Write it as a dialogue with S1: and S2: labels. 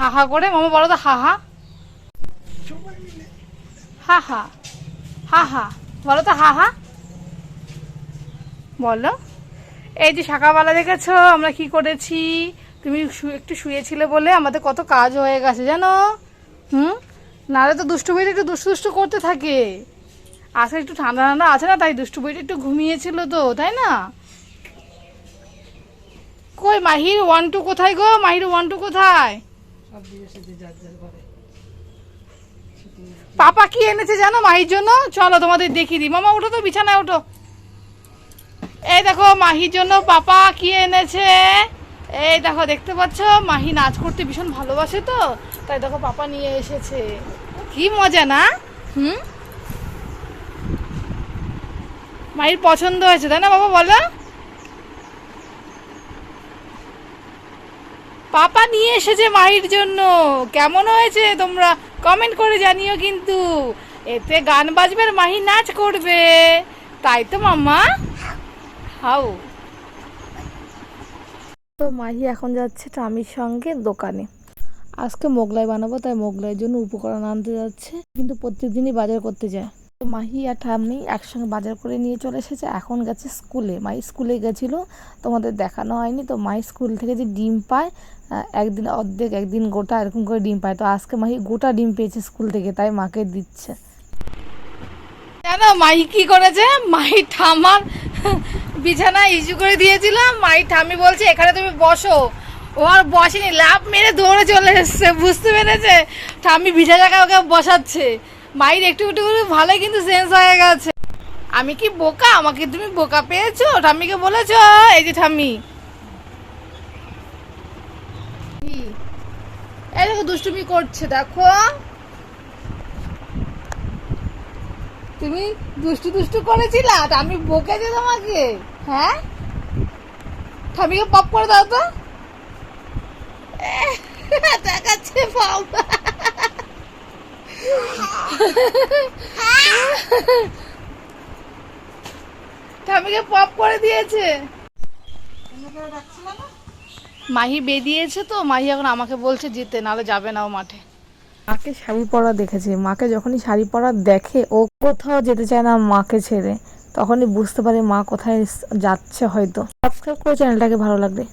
S1: হা হা করে, মামা বলো তো হা হা হা হা হা হা বলো তো হা হা বলো। এই যে সকালবেলা দেখেছ, আমরা কি করেছি? তুমি একটু শুয়েছিলে বলে আমাদের কত কাজ হয়ে গেছে, জানো? হুম? নাহলে তো দুষ্টু বইটা একটু দুষ্টু দুষ্টু করতে থাকে। আজকে একটু ঠান্ডা ঠান্ডা আছে না, তাই দুষ্টু বইটা একটু ঘুমিয়েছিল তো, তাই না? কই মাহির ওয়ান টু কোথায় গো? মাহির ওয়ান টু কোথায়? পাপা কি এনেছে জানো মাহির জন্য? চলো তোমাদের দেখিয়ে দিই। মামা, ওঠো তো, বিছানায় ওঠো। এই দেখো, মাহির জন্য পাপা কি এনেছে? এই দেখো, দেখতে পাচ্ছ? মাহি নাচ করতে ভীষণ ভালোবাসে তো। তাই দেখো, পাপা নিয়ে এসেছে। কি মজা না? হুম? মাহির পছন্দ হয়েছে, তাই না বাবা, বলো? পাপা নিয়ে এসেছে মাহির জন্য। কেমন হয়েছে তোমরা কমেন্ট করে জানিও কিন্তু। এতে গান বাজবে আর মাহি নাচ করবে। তাই তো মাম্মা। হাউ তো মাহি এখন যাচ্ছে টামির সঙ্গে দোকানে। আজকে মোগলাই বানাবো, তাই মোগলাইয়ের জন্য উপকরণ আনতে যাচ্ছে। কিন্তু প্রত্যেকদিনই বাজার করতে যায়। মাহি আর ঠাম্মি একসঙ্গে বাজার করে নিয়ে চলে এসেছে। এখন গেছে স্কুলে। মাই স্কুলে গেছিল, তোমাদের দেখানো হয়নি। তো মাই স্কুল থেকে যে ডিম পায় একদিন অর্ধেক, একদিন গোটা, এরকম করে ডিম পায়। তো আজকে মাহি গোটা ডিম পেয়েছে স্কুল থেকে, তাই মাকে দিচ্ছে। জানো মাই কি করেছে? মাই ঠামার বিছানা ইস্যু করে দিয়েছিলাম মাই ঠামি বলছে, এখানে তুমি বসো। ও আর বসেনি লাভ মেরে দৌড়ে চলে এসছে, বুঝতে পেরেছে? ঠামি বিছা জায়গায় ওকে বসাচ্ছে। মায়ের একটু একটু করে ভালোই কিন্তু সেন্স হয়ে গেছে। আমি কি বোকা? আমাকে তুমি বোকা পেয়েছ? ঠাম্মিকে বলেছ? এই যে ঠাম্মি। এই দেখো, দুষ্টুমি করছে, দেখো। তুমি দুষ্টু দুষ্টু করেছিলা? আমি বকেছি তোমাকে। হ্যাঁ? ঠামিকে পপ করে দাও তো। দেখাচ্ছে বাবা ঠামিকে পপ করে দিয়েছে। মাহি বেরিয়েছে তো, মাহি এখন আমাকে বলছে যেতে, নাহলে যাবে না ও মাঠে। মাকে শাড়ি পরা দেখেছে। মাকে যখনই শাড়ি পরা দেখে, ও কোথাও যেতে চায় না মাকে ছেড়ে। তখনই বুঝতে পারে মা কোথায় যাচ্ছে হয়তো। সাবস্ক্রাইব করে চ্যানেলটাকে ভালো লাগবে।